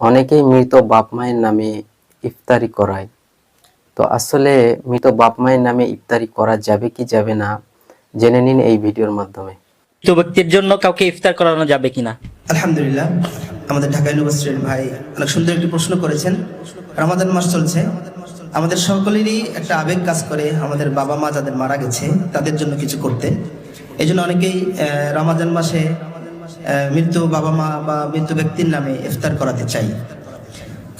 অনেকেই মৃত বাপ মায়ের নামে ইফতারি করায়। তো আসলে মৃত বাপ মায়ের নামে ইফতারি করা যাবে কি যাবে না জেনে নিন এই ভিডিওর মাধ্যমে। মৃত ব্যক্তির জন্য কাউকে ইফতার করানো যাবে কিনা? আলহামদুলিল্লাহ আমাদের ঢাকা ইউনিভার্সিটির ভাই অনেক সুন্দর একটি প্রশ্ন করেছেন। রমাদান মাস চলছে। আমাদের সকলেরই একটা আবেগ কাজ করে আমাদের বাবা মা যাদের মারা গেছে তাদের জন্য কিছু করতে। এই জন্য অনেকেই আহ, রমাদান মাসে মৃত্যু বাবা মা বা মৃত্যু ব্যক্তির নামে ইফতার করাতে চাই।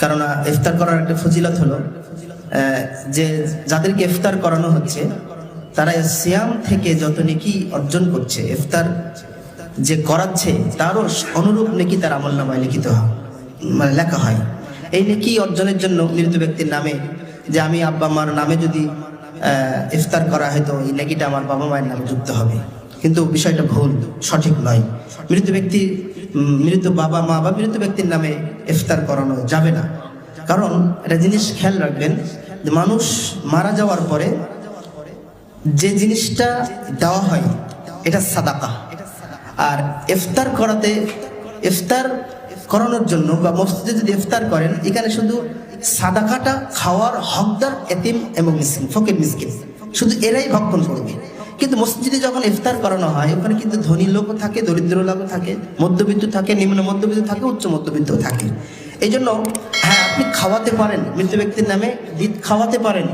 কারণ ইফতার করার একটা ফজিলত হলো যে যাদেরকে ইফতার করানো হচ্ছে, তারা সিয়াম থেকে যত নেকি অর্জন করছে, ইফতার যে করাচ্ছে, তারও অনুরূপ নেকি তার আমল নামায় লিখিত মানে লেখা হয়। এই নেকি অর্জনের জন্য মৃত ব্যক্তির নামে, যে আমি আব্বা মার নামে যদি ইফতার করা হয়তো, এই নেকিটা আমার বাবা মায়ের নামে যুক্ত হবে। কিন্তু বিষয়টা ভুল, সঠিক নয়। মৃত ব্যক্তি মৃত বাবা মা বা মৃত ব্যক্তির নামে ইফতার করানো যাবে না। কারণ একটা জিনিস খেয়াল রাখবেন মানুষ মারা যাওয়ার পরে যে জিনিসটা দেওয়া হয়, এটা সাদাকা। আর ইফতার করাতে, ইফতার করানোর জন্য বা মসজিদে যদি ইফতার করেন, এখানে শুধু সাদাকাটা খাওয়ার হকদার এতিম এবং মিসকিন, ফকির মিসকিন। শুধু এরাই ভক্ষণ করবে। কিন্তু মসজিদে যখন ইফতার করানো হয় ওখানে কিন্তু ধনী লোকও থাকে দরিদ্র লোকও থাকে মধ্যবিত্ত থাকে নিম্ন মধ্যবিত্ত থাকে উচ্চ মধ্যবিত্ত থাকে। এই জন্য হ্যাঁ আপনি খাওয়াতে পারেন মৃত ব্যক্তির নামে দিত খাওয়াতে পারেন।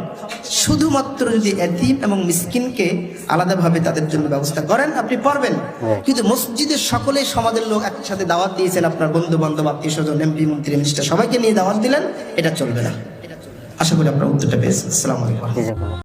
শুধুমাত্র যদি এতিম এবং মিসকিনকে আলাদাভাবে তাদের জন্য ব্যবস্থা করেন আপনি পারবেন। কিন্তু মসজিদে সকলে সমাজের লোক একসাথে দাওয়াত দিয়েছেন আপনার বন্ধু বান্ধব আত্মীয় স্বজন এমপি মন্ত্রী মিনিস্টার সবাইকে নিয়ে দাওয়াত দিলেন এটা চলবে না। আশা করি আপনার উত্তরটা পেয়েছেন। আসসালামু আলাইকুম।